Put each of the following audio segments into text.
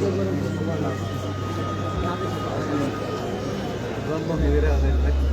Vamos a liberar el. ¿eh?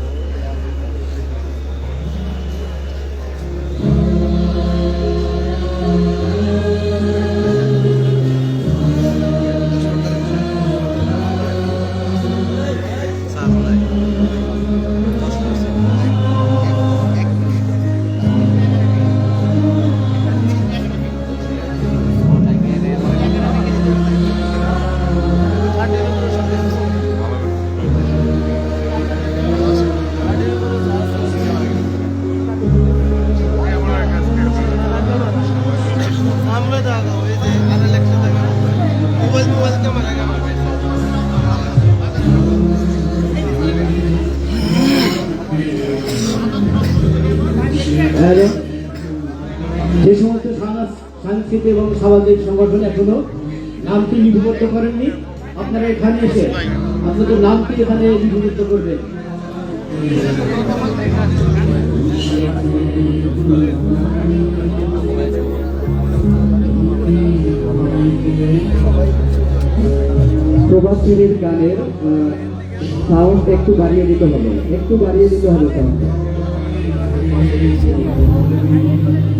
যে সমস্ত সাংস- সাংস্কৃতিক এবং সামাজিক সংগঠন এখনও নামটি লিপিবদ্ধ করেননি, আপনারা এখানে এসে আপনাদের নামটি এখানে লিপিবদ্ধ করবেন। প্রভাতশ্রীর গানের সাউন্ড একটু বাড়িয়ে দিতে হবে, একটু বাড়িয়ে দিতে হবে সাউন্ডটা ভাই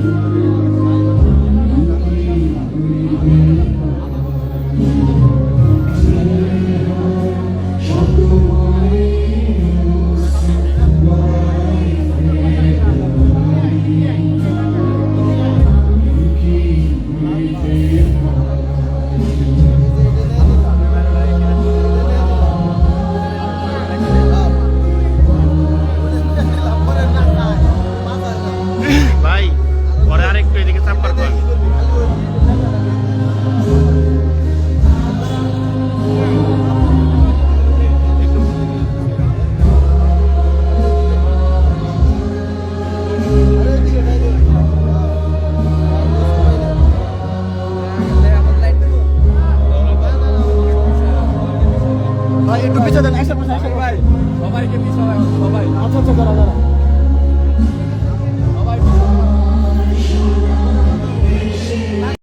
ভাই সবাইকে সবাই। আচ্ছা আচ্ছা দাঁড়া দাঁড়া